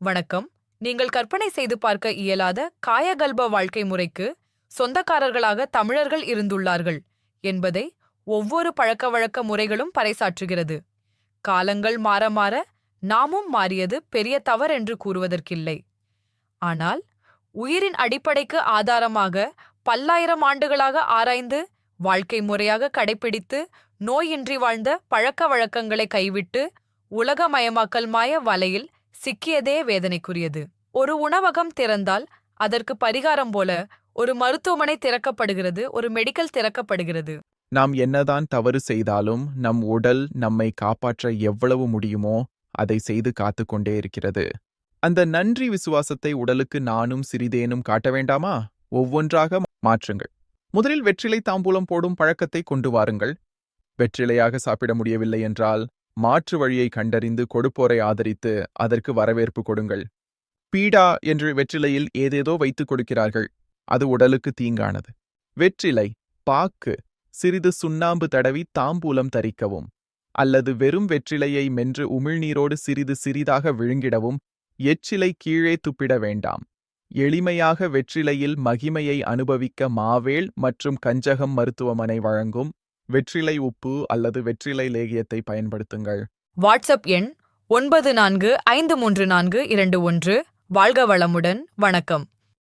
வணக்கம். நீங்கள் கற்பனை செய்து பார்க்க இயலாத காயகல்ப வாழ்க்கை முறைக்கு சொந்தக்காரர்களாக தமிழர்கள் இருந்துள்ளார்கள் என்பதை ஒவ்வொரு பழக்கவழக்க முறைகளும் பறைசாற்றுகிறது. காலங்கள் மாற மாற நாமும் மாறியது பெரிய தவறென்று கூறுவதற்கில்லை. ஆனால் உயிரின் அடிப்படைக்கு ஆதாரமாக பல்லாயிரம் ஆண்டுகளாக ஆராய்ந்து வாழ்க்கை முறையாக கடைப்பிடித்து நோயின்றி வாழ்ந்த பழக்க வழக்கங்களை கைவிட்டு உலகமயமாக்கல் மாய வலையில் சிக்கியதே வேதனைக்குரியது. ஒரு உணவகம் திறந்தால் அதற்கு பரிகாரம் போல ஒரு மருத்துவமனை திறக்கப்படுகிறது ஒரு மெடிக்கல் திறக்கப்படுகிறது. நாம் என்னதான் தவறு செய்தாலும் நம் உடல் நம்மை காப்பாற்ற எவ்வளவு முடியுமோ அதை செய்து காத்துக்கொண்டே இருக்கிறது. அந்த நன்றி விசுவாசத்தை உடலுக்கு நானும் சிறிதேனும் காட்ட வேண்டாமா? ஒவ்வொன்றாக மாற்றுங்கள். முதலில் வெற்றிலை தாம்பூலம் போடும் பழக்கத்தை கொண்டு வாருங்கள். வெற்றிலையாக சாப்பிட முடியவில்லை என்றால் மாற்று வழியை கண்டறிந்து கொடுப்போரை ஆதரித்து அதற்கு வரவேற்பு கொடுங்கள். பீடா என்று வெற்றிலையில் ஏதேதோ வைத்துக் கொடுக்கிறார்கள். அது உடலுக்கு தீங்கானது. வெற்றிலை பாக்கு சிறிது சுண்ணாம்பு தடவி தாம்பூலம் தரிக்கவும் அல்லது வெறும் வெற்றிலையை மென்று உமிழ்நீரோடு சிறிது சிறிதாக விழுங்கிடவும் எச்சிலை கீழே துப்பிட வேண்டாம். எளிமையாக வெற்றிலையில் மகிமையை அனுபவிக்க மாவேள் மற்றும் கஞ்சகம் மருத்துவமனை வழங்கும் வெற்றிலை உப்பு அல்லது வெற்றிலை லேகியத்தை பயன்படுத்துங்கள். வாட்ஸ்அப் எண் ஒன்பது நான்கு ஐந்து மூன்று நான்கு இரண்டு ஒன்று. வாழ்க வளமுடன். வணக்கம்.